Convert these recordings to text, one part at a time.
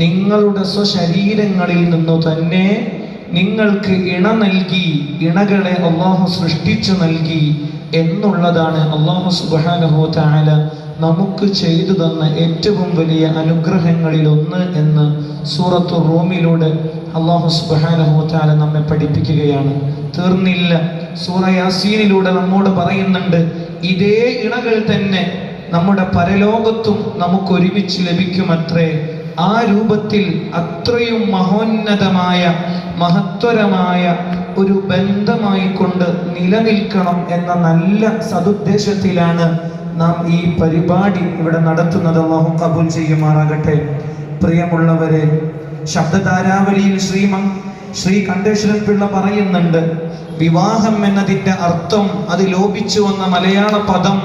നിങ്ങളുടെ സ്വശരീരങ്ങളിൽ നിന്നു തന്നെ നിങ്ങൾക്ക് ഇണ നൽകി ഇണകളെ അള്ളാഹു സൃഷ്ടിച്ചു നൽകി എന്നുള്ളതാണ് അള്ളാഹു സുബാനഹോ താല നമുക്ക് ചെയ്തു തന്ന ഏറ്റവും വലിയ അനുഗ്രഹങ്ങളിലൊന്ന് എന്ന് സൂറത്തു റൂമിലൂടെ അള്ളാഹു സുബാനഹോ താല നമ്മെ പഠിപ്പിക്കുകയാണ്. തീർന്നില്ല. സൂറ യാസീനിലൂടെ നമ്മോട് പറയുന്നുണ്ട് ഇതേ ഇണകൾ തന്നെ നമ്മുടെ പരലോകത്തും നമുക്ക് ഒരുമിച്ച് ലഭിക്കുമത്രേ. ആ രൂപത്തിൽ അത്രയും മഹോന്നതമായ മഹത്വരമായ ഒരു ബന്ധമായി കൊണ്ട് നിലനിൽക്കണം എന്ന നല്ല സതുദ്ദേശത്തിലാണ് നാം ഈ പരിപാടി ഇവിടെ നടത്തുന്നത്. അള്ളാഹു കബൂൽ ചെയ്യുമാറാകട്ടെ. പ്രിയമുള്ളവരെ ശബ്ദധാരാവലിയിൽ ശ്രീമം ശ്രീ കണ്ഠേശ്വരൻ പിള്ള പറയുന്നുണ്ട് വിവാഹം എന്നതിന്റെ അർത്ഥം അത് ലോപിച്ചു വന്ന മലയാള പദം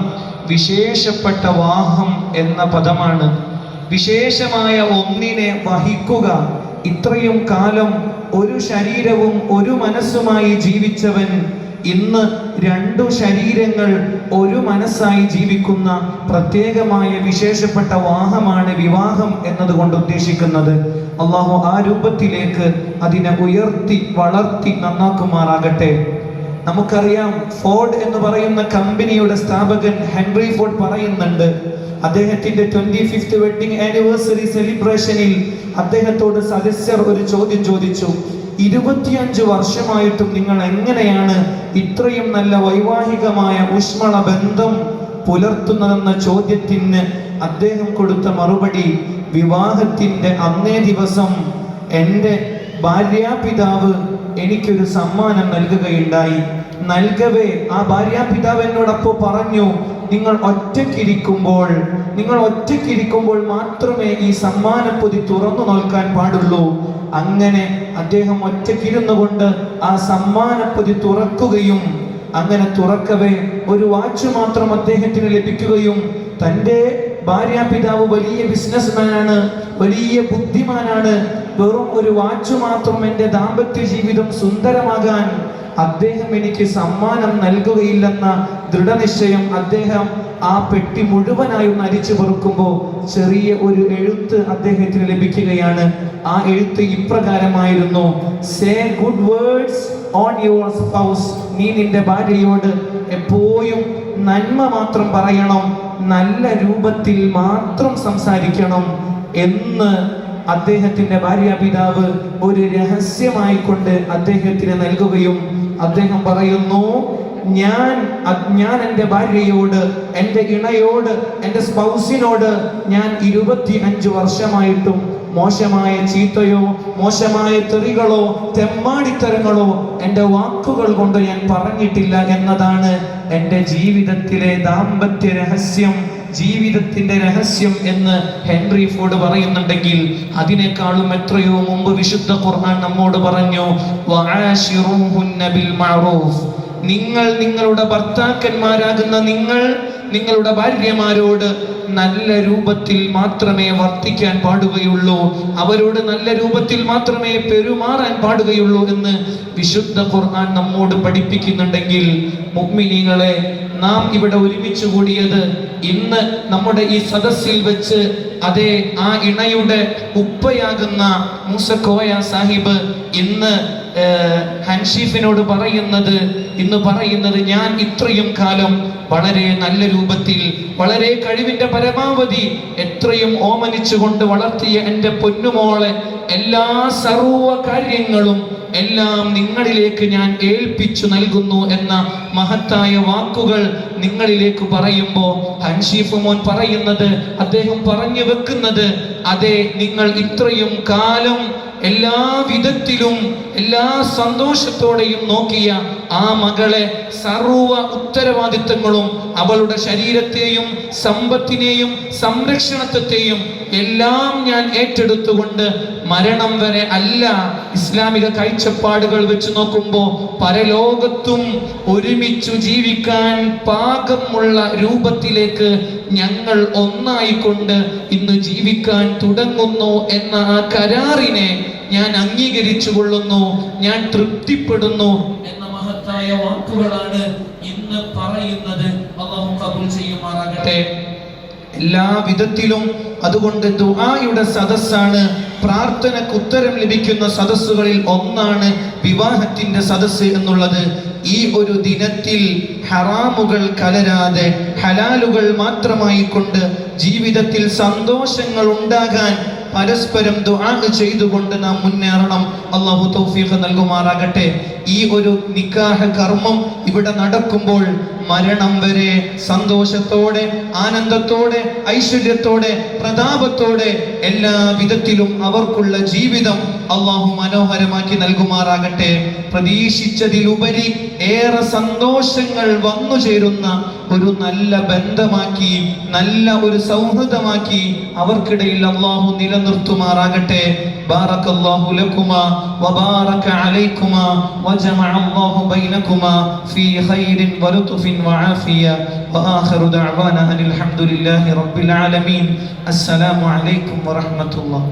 വിശേഷപ്പെട്ട വാഹം എന്ന പദമാണ്. വിശേഷമായ ഒന്നിനെ വഹിക്കുക. ഇത്രയും കാലം ഒരു ശരീരവും ഒരു മനസ്സുമായി ജീവിച്ചവൻ ഇന്ന് രണ്ടു ശരീരങ്ങൾ ഒരു മനസ്സായി ജീവിക്കുന്ന പ്രത്യേകമായ വിശേഷപ്പെട്ട വാഹമാണ് വിവാഹം എന്നതുകൊണ്ട് ഉദ്ദേശിക്കുന്നത്. അള്ളാഹു ആ രൂപത്തിലേക്ക് അതിനെ ഉയർത്തി വളർത്തി നന്നാക്കുമാറാകട്ടെ. നമുക്കറിയാം ഫോർഡ് എന്ന് പറയുന്ന കമ്പനിയുടെ സ്ഥാപകൻ ഹെൻറി ഫോർഡ് പറയുന്നുണ്ട് അദ്ദേഹത്തിന്റെ ട്വന്റി ഫിഫ്ത് വെഡിങ് ആനിവേഴ്സറി സെലിബ്രേഷനിൽ അദ്ദേഹത്തോട് സദസ്യർ ഒരു ചോദ്യം ചോദിച്ചു ഇരുപത്തിയഞ്ച് വർഷമായിട്ടും നിങ്ങൾ എങ്ങനെയാണ് ഇത്രയും നല്ല വൈവാഹികമായ ഊഷ്മള ബന്ധം പുലർത്തുന്നതെന്ന ചോദ്യത്തിന് അദ്ദേഹം കൊടുത്ത മറുപടി വിവാഹത്തിന്റെ അന്നേ ദിവസം എന്റെ ഭാര്യാപിതാവ് എനിക്കൊരു സമ്മാനം നൽകുകയുണ്ടായി. നൽകവേ. ആ ഭാര്യാപിതാവ് എന്നോടൊപ്പം പറഞ്ഞു നിങ്ങൾ ഒറ്റയ്ക്കിരിക്കുമ്പോൾ നിങ്ങൾ ഒറ്റയ്ക്കിരിക്കുമ്പോൾ മാത്രമേ ഈ സമ്മാനപ്പൊതി തുറന്നു നോക്കാൻ പാടുള്ളൂ. അങ്ങനെ അദ്ദേഹം ഒറ്റയ്ക്കിരുന്നു കൊണ്ട് ആ സമ്മാനപ്പൊതി തുറക്കുകയും അങ്ങനെ തുറക്കവേ ഒരു വാച്ച് മാത്രം അദ്ദേഹത്തിന് ലഭിക്കുകയും തന്റെ ഭാര്യാപിതാവ് വലിയ ബിസിനസ്മാനാണ് വലിയ ബുദ്ധിമാനാണ് വെറും ഒരു വാച്ച് മാത്രം എന്റെ ദാമ്പത്യ ജീവിതം സുന്ദരമാകാൻ അദ്ദേഹം എനിക്ക് സമ്മാനം നൽകുകയില്ലെന്ന ദൃഢനിശ്ചയം അദ്ദേഹം ആ പെട്ടി മുഴുവനായി അരിച്ചു പെറുക്കുമ്പോൾ ചെറിയ ഒരു എഴുത്ത് അദ്ദേഹത്തിന് ലഭിക്കുകയാണ്. ആ എഴുത്ത് ഇപ്രകാരമായിരുന്നു say good words on your spouse നീ നിന്റെ ഭാര്യയോട് എപ്പോഴും നന്മ മാത്രം പറയണം നല്ല രൂപത്തിൽ മാത്രം സംസാരിക്കണം എന്ന് അദ്ദേഹത്തിന്റെ ഭാര്യ പിതാവ് ഒരു രഹസ്യമായി കൊണ്ട് അദ്ദേഹത്തിന് നൽകുകയും അദ്ദേഹം പറയുന്നു ഞാൻ ഞാൻ എന്റെ ഭാര്യയോട് എന്റെ ഇണയോട് എന്റെ സ്പൗസിനോട് ഞാൻ ഇരുപത്തി അഞ്ച് വർഷമായിട്ടും മോശമായ ചീത്തയോ മോശമായ തെറികളോ തെമ്മാടിത്തരങ്ങളോ എന്റെ വാക്കുകൾ കൊണ്ട് ഞാൻ പറഞ്ഞിട്ടില്ല എന്നതാണ് എന്റെ ജീവിതത്തിലെ ദാമ്പത്യ രഹസ്യം. ജീവിതത്തിന്റെ രഹസ്യം എന്ന് ഹെൻറി ഫോർഡ് പറയുന്നുണ്ടെങ്കിൽ അതിനേക്കാളും എത്രയോ മുമ്പ് വിശുദ്ധ ഖുർആൻ നമ്മോട് പറഞ്ഞു നിങ്ങൾ നിങ്ങളുടെ ഭർത്താക്കന്മാരാകുന്ന നിങ്ങൾ നിങ്ങളുടെ ഭാര്യമാരോട് നല്ല രൂപത്തിൽ മാത്രമേ വർത്തിക്കാൻ പാടുകയുള്ളൂ അവരോട് നല്ല രൂപത്തിൽ മാത്രമേ പെരുമാറാൻ പാടുകയുള്ളൂ എന്ന് വിശുദ്ധ ഖുർആൻ നമ്മോട് പഠിപ്പിക്കുന്നുണ്ടെങ്കിൽ മുഗ്മിനികളെ നാം ഇവിടെ ഒരുമിച്ച് കൂടിയത് ഇന്ന് നമ്മുടെ ഈ സദസ്സിൽ വെച്ച് അതേ ആ ഇണയുടെ ഉപ്പയാകുന്ന മൂസക്കോയ സാഹിബ് ഇന്ന് ഹൻഷീഫിനോട് പറയുന്നത് ഇന്ന് പറയുന്നത് ഞാൻ ഇത്രയും കാലം വളരെ നല്ല രൂപത്തിൽ വളരെ കഴിവിന്റെ പരമാവധി എത്രയും ഓമനിച്ചുകൊണ്ട് വളർത്തിയ എന്റെ പൊന്നുമോളെ എല്ലാ സർവ കാര്യങ്ങളും എല്ലാം നിങ്ങളിലേക്ക് ഞാൻ ഏൽപ്പിച്ചു നൽകുന്നു എന്ന മഹത്തായ വാക്കുകൾ നിങ്ങളിലേക്ക് പറയുമ്പോൾ ഹൻഷീഫ് മോൻ പറയുന്നത് അദ്ദേഹം പറഞ്ഞു വെക്കുന്നത് അതെ നിങ്ങൾ ഇത്രയും കാലം എല്ലാ വിധത്തിലും എല്ലാ സന്തോഷത്തോടെയും നോക്കിയ ആ മകളെ സർവ ഉത്തരവാദിത്തങ്ങളും അവളുടെ ശരീരത്തെയും സമ്പത്തിനെയും സംരക്ഷണത്വത്തെയും എല്ലാം ഞാൻ ഏറ്റെടുത്തുകൊണ്ട് മരണം വരെ അല്ല ഇസ്ലാമിക കാഴ്ചപ്പാടുകൾ വെച്ച് നോക്കുമ്പോൾ പരലോകത്തും ഒരുമിച്ചു ജീവിക്കാൻ പാകമുള്ള രൂപത്തിലേക്ക് ഞങ്ങൾ ഒന്നായിക്കൊണ്ട് ഇന്ന് ജീവിക്കാൻ തുടങ്ങുന്നു എന്ന ആ കരാറിനെ ഞാൻ അംഗീകരിച്ചു കൊള്ളുന്നു ഞാൻ തൃപ്തിപ്പെടുന്നു. എന്ന മഹത്തായ വാക്കുകളാണ് ഇന്ന് പറയുന്നത്. അള്ളാഹു കബൂൽ ചെയ്യുമാറാകട്ടെ. എല്ലാ വിധത്തിലും അതുകൊണ്ട് ദുആയുടെ സദസ്സാണ്. പ്രാർത്ഥനക്ക് ഉത്തരം ലഭിക്കുന്ന സദസ്സുകളിൽ ഒന്നാണ് വിവാഹത്തിന്റെ സദസ്സ് എന്നുള്ളത്. ഈ ഒരു ദിനത്തിൽ ഹറാമുകൾ കലരാതെ ഹലാലുകൾ മാത്രമായി കൊണ്ട് ജീവിതത്തിൽ സന്തോഷങ്ങൾ ഉണ്ടാകാൻ പരസ്പരം ദുആ ചെയ്തുകൊണ്ട് നാം മുന്നേറണം. അള്ളാഹു തൗഫീഖ് നൽകുമാറാകട്ടെ. ഈ ഒരു നിക്കാഹ് കർമ്മം ഇവിടെ നടക്കുമ്പോൾ മരണം വരെ സന്തോഷത്തോടെ ആനന്ദത്തോടെ ഐശ്വര്യത്തോടെ പ്രതാപത്തോടെ എല്ലാ വിധത്തിലും അവർക്കുള്ള ജീവിതം അള്ളാഹു മനോഹരമാക്കി നൽകുമാറാകട്ടെ. പ്രതീക്ഷിച്ചതിലുപരി ഏറെ സന്തോഷങ്ങൾ വന്നു ചേരുന്ന ഒരു നല്ല ബന്ധമാക്കി നല്ല ഒരു സൗഹൃദമാക്കി അവർക്കിടയിൽ അള്ളാഹു നിലനിർത്തുമാറാകട്ടെ بارك الله لكما وبارك عليكما وجمع الله بينكما في خير ولطف وعافية وآخر دعوانا أن الحمد لله رب العالمين السلام عليكم ورحمة الله